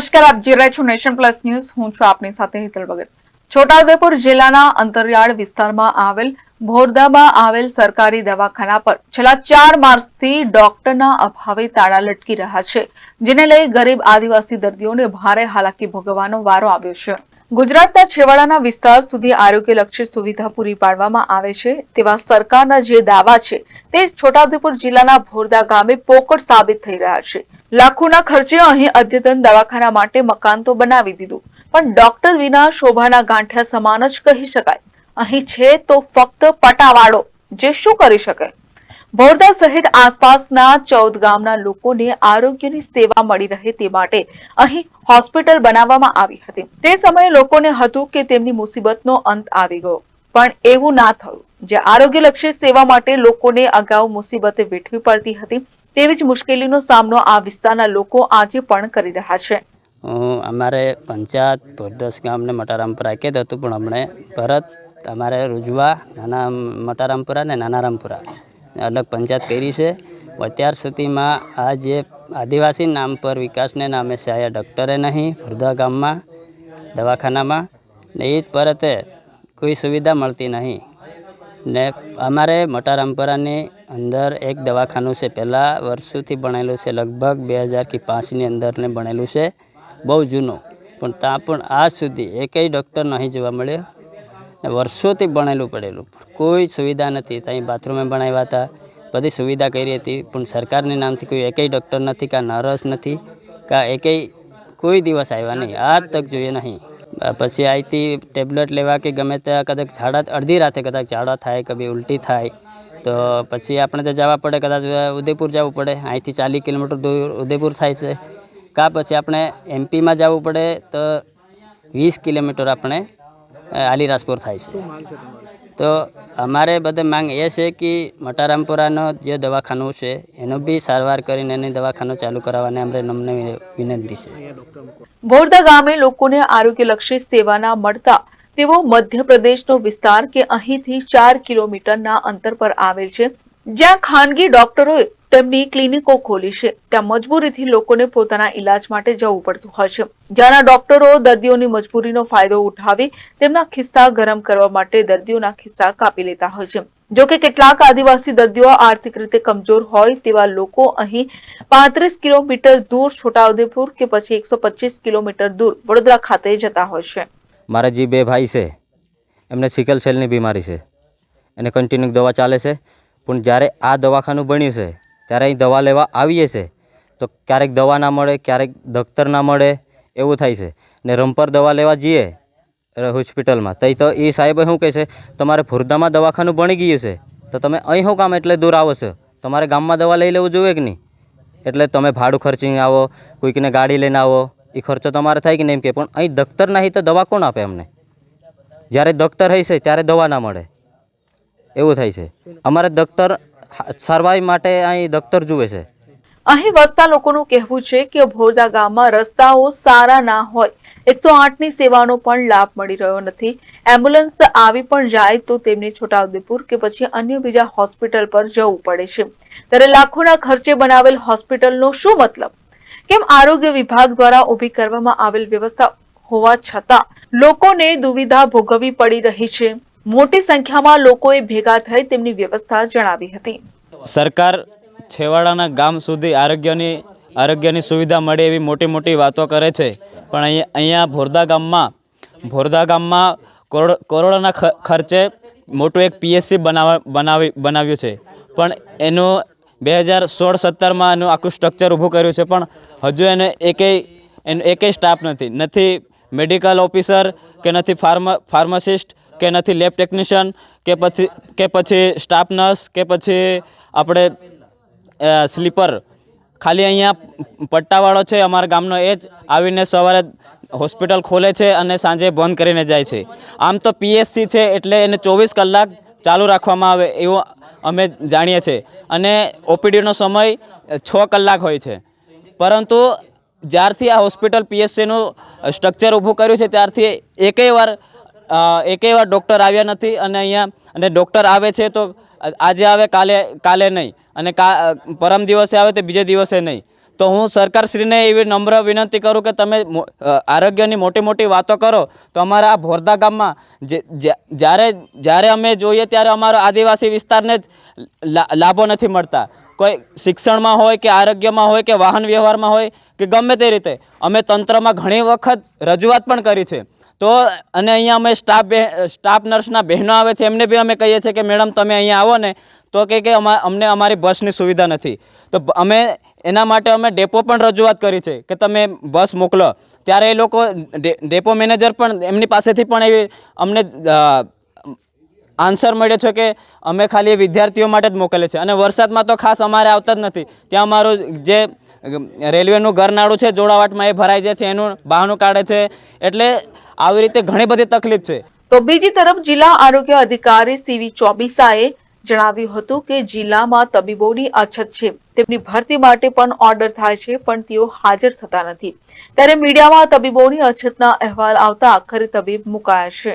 નમસ્કાર, આપ જે રહ્યા છો નેશન પ્લસ ન્યૂઝ. હું છું આપની સાથે હિતલ ભગત. છોટાઉદેપુર જિલ્લાના અંતરિયાળ વિસ્તારમાં આવેલ ભોરદામાં આવેલ સરકારી દવાખાના પર છેલ્લા ચાર માર્ચથી ડોક્ટરના અભાવે તાળા લટકી રહ્યા છે, જેને લઈ ગરીબ આદિવાસી દર્દીઓને ભારે હાલાકી ભોગવવાનો વારો આવ્યો છે. ગુજરાતના છેવાડાના વિસ્તાર સુધી આરોગ્યલક્ષી સુવિધા પૂરી પાડવામાં આવે છે, તેવા સરકારના જે દાવા છે, તે છોટાઉદેપુર જિલ્લાના ભોરદા ગામે પોકળ સાબિત થઈ રહ્યા છે. લાખોના ખર્ચે અહીં અદ્યતન દવાખાના માટે મકાન તો બનાવી દીધું, પણ ડોક્ટર વિના શોભાના ગાંઠિયા સમાન જ કહી શકાય. અહીં છે તો ફક્ત પટાવાળો, જે શું કરી શકે? ભોરદા સહિત આસપાસના ચૌદ ગામના લોકોને આરોગ્યની સેવા મળી રહે તે માટે અહીં હોસ્પિટલ બનાવવામાં આવી હતી. તે સમયે લોકોને હતું કે તેમની મુસીબતનો અંત આવી ગયો. પણ એવું ના થયું. જે આરોગ્યલક્ષી સેવા માટે લોકોને અગાઉ મુસીબતે વેઠવી પડતી હતી તેવી જ મુશ્કેલીનો સામનો આ વિસ્તારના લોકો આજે પણ કરી રહ્યા છે. અમારે પંચાયત ભોરદસ ગામને મટારામપુરા કહેતું હતું પણ હમણે પરત અમારે રૂજવા, નાના મટારામપુરા ને નાના રામપુરા અલગ પંચાયત કરી છે. અત્યાર સુધીમાં આ જે આદિવાસી નામ પર વિકાસને નામે આયા ડૉક્ટરે નહીં ભુરદા ગામમાં, દવાખાનામાં ને એ જ પરતે કોઈ સુવિધા મળતી નહીં. ને અમારે મોટા રામપરાની અંદર એક દવાખાનું છે. પહેલાં વર્ષોથી ભણેલું છે. લગભગ બે હજાર કે પાંચની અંદરને ભણેલું છે. બહુ જૂનું. પણ ત્યાં પણ આજ સુધી એકેય ડૉક્ટર નહીં જોવા મળ્યો. ને વર્ષોથી ભણેલું પડેલું. કોઈ સુવિધા નથી. ત્યાં બાથરૂમે બનાવ્યા હતા. બધી સુવિધા કરી હતી. પણ સરકારની નામથી કોઈ એકેય ડૉક્ટર નથી કાં નર્સ નથી કાં એકેય કોઈ દિવસ આવ્યા નહીં. આજ તક જોઈએ નહીં. પછી અહીંથી ટેબ્લેટ લેવા કે ગમે ત્યાં કદાચ ઝાડા, અડધી રાતે કદાચ ઝાડા થાય કભી ઉલટી થાય, તો પછી આપણે તો જવા પડે, કદાચ ઉદયપુર જવું પડે. અહીંથી ચાલીસ કિલોમીટર દૂર ઉદયપુર થાય છે. કાં પછી આપણે એમપીમાં જવું પડે, તો વીસ કિલોમીટર આપણે આલીરાજપુર થાય છે. તો અમારે બધે માંગ એ છે કે મટારામપુરાનો જે દવાખાનું છે, એનો બી સારવાર કરીને એની દવાખાનું ચાલુ કરાવવાની અમને નમને વિનંતી છે. બોરદા ગામે લોકોને આરોગ્યલક્ષી સેવાના મળતા તેઓ મધ્યપ્રદેશનો વિસ્તાર કે અહીંથી ચાર કિલોમીટરના અંતર પર આવેલ છે. જ્યાં ખાનગી ડોક્ટરોએ તેમની ક્લિનિકો ખોલી છે. ત્યાં મજબૂરીથી લોકોને પોતાના ઈલાજ માટે જવું પડતું હોય છે. જ્યાંના ડોક્ટરો દર્દીઓની મજબૂરીનો ફાયદો ઉઠાવી તેમના ખિસ્સા ગરમ કરવા માટે દર્દીઓના ખિસ્સા કાપી લેતા હોય છે. જોકે કેટલાક આદિવાસી દર્દીઓ આર્થિક રીતે કમજોર હોય તેવા લોકો અહીં પાંત્રીસ કિલોમીટર દૂર છોટાઉદેપુર કે પછી એકસો પચીસ કિલોમીટર દૂર વડોદરા ખાતે જતા હોય છે. મારા જે બે ભાઈ છે, એમને સિકલ સેલની બીમારી છે. એને કન્ટિન્યુ દવા ચાલે છે. પણ જ્યારે આ દવાખાનું બન્યું છે ત્યારે અહીં દવા લેવા આવીએ છે. તો ક્યારેક દવા ના મળે, ક્યારેક દખ્તર ના મળે, એવું થાય છે. ને રંપર દવા લેવા જઈએ હોસ્પિટલમાં તઈ તો એ સાહેબે શું કહે છે, તમારે ભુરદામાં દવાખાનું બની ગયું છે. તો તમે અહીં શું કામ એટલે દૂર આવો છો? તમારે ગામમાં દવા લઈ લેવું જોઈએ કે નહીં? એટલે તમે ભાડું ખર્ચીને આવો, કોઈકને ગાડી લઈને આવો. એ ખર્ચો તમારે થાય કે નહીં એમ કે, પણ અહીં દખ્તર નહીં તો દવા કોણ આપે અમને? જ્યારે દખ્તર હશે ત્યારે દવા ના મળે. એવું થાય છે. અમારે દખ્તર હા- સારવાર માટે અહીં દફતર જુએ છે. અહીં વસતા લોકોનું કહેવું છે કે ભોરદા ગામમાં રસ્તાઓ સારા ના હોય. એકસો આઠની સેવાનો પણ લાભ મળી રહ્યો નથી. એમ્બ્યુલન્સ આવી પણ જાય તો તેમને છોટાઉદેપુર કે પછી અન્ય બીજા હોસ્પિટલ પર જવું પડે છે. ત્યારે લાખોના ખર્ચે બનાવેલ હોસ્પિટલનો શું મતલબ? કેમ આરોગ્ય વિભાગ દ્વારા ઊભી કરવામાં આવેલ વ્યવસ્થા હોવા છતાં લોકોને દુવિધા ભોગવવી પડી રહી છે? મોટી સંખ્યામાં લોકોએ ભેગા થઈ તેમની વ્યવસ્થા જણાવી હતી. સરકાર છેવાડાના ગામ સુધી આરોગ્યની આરોગ્યની સુવિધા મળે એવી મોટી મોટી વાતો કરે છે. પણ અહીંયા ભોરદા ગામમાં ભોરદા ગામમાં કરોડ, કરોડોના ખર્ચે મોટું એક પીએસસી બનાવ, બનાવી, બનાવ્યું છે. પણ એનું બે હજાર સોળ સત્તરમાં એનું આખું સ્ટ્રક્ચર ઊભું કર્યું છે. પણ હજુ એને એકેય, એનો એકેય સ્ટાફ નથી. નથી મેડિકલ ઓફિસર કે નથી ફાર્મ ફાર્માસિસ્ટ કે નથી લેબ ટેકનિશિયન કે પછી કે પછી સ્ટાફ નર્સ કે પછી આપણે સ્લીપર ખાલી અહીંયા પટ્ટાવાળો છે, અમારા ગામનો એ જ, આવીને સવારે હોસ્પિટલ ખોલે છે અને સાંજે બંધ કરીને જાય છે. આમ તો પીએસસી છે, એટલે એને ચોવીસ કલાક ચાલુ રાખવામાં આવે એવું અમે જાણીએ છીએ. અને ઓપીડીનો સમય છ કલાક હોય છે. પરંતુ જ્યારથી આ હોસ્પિટલ પીએસસીનું સ્ટ્રક્ચર ઊભું કર્યું છે, ત્યારથી એકેય વાર એકેય વાર ડૉક્ટર આવ્યા નથી અને અહીંયા અને ડૉક્ટર આવે છે તો આજે આવે, કાલે કાલે નહીં. અને કા, પરમ દિવસે આવે તો બીજે દિવસે નહીં. તો હું સરકારશ્રીને એવી નમ્ર વિનંતી કરું કે તમે આરોગ્યની મોટી મોટી વાતો કરો. તો અમારા આ ભોરદા ગામમાં જ્યારે જ્યારે અમે જોઈએ ત્યારે અમારો આદિવાસી વિસ્તારને જ લાભો નથી મળતા. કોઈ શિક્ષણમાં હોય કે આરોગ્યમાં હોય કે વાહન વ્યવહારમાં હોય કે ગમે તે રીતે. અમે તંત્રમાં ઘણી વખત રજૂઆત પણ કરી છે. તો અને અહીંયા અમે સ્ટાફ સ્ટાફ નર્સના બહેનો આવે છે, એમને બી અમે કહીએ છીએ કે, મેડમ, તમે અહીંયા આવો ને. તો કે કે, અમા અમને અમારી બસની સુવિધા નથી. તો અમે એના માટે અમે ડેપો પણ રજૂઆત કરી છે કે, તમે બસ મોકલો. ત્યારે એ લોકો ડેપો મેનેજર પણ એમની પાસેથી પણ એવી અમને આન્સર મળ્યો છે કે અમે ખાલી વિદ્યાર્થીઓ માટે જ મોકલે છે. અને વરસાદમાં તો ખાસ અમારે આવતા જ નથી. ત્યાં અમારું જે રેલવેનું ઘરનાળું છે, જોડાવાટમાં એ ભરાઈ જાય છે, એનું બહાનું કાઢે છે. એટલે આવી રીતે ઘણી બધી તકલીફ છે. તો બીજી તરફ જિલ્લા આરોગ્ય અધિકારી સીવી ચોબીસાએ જણાવ્યું હતું કે જિલ્લામાં તબીબોની અછત છે. તેમની ભરતી માટે પણ ઓર્ડર થાય છે, પણ તેઓ હાજર થતા નથી. ત્યારે મીડિયામાં તબીબોની અછતના અહેવાલ આવતા આખરે તબીબ મુકાયા છે.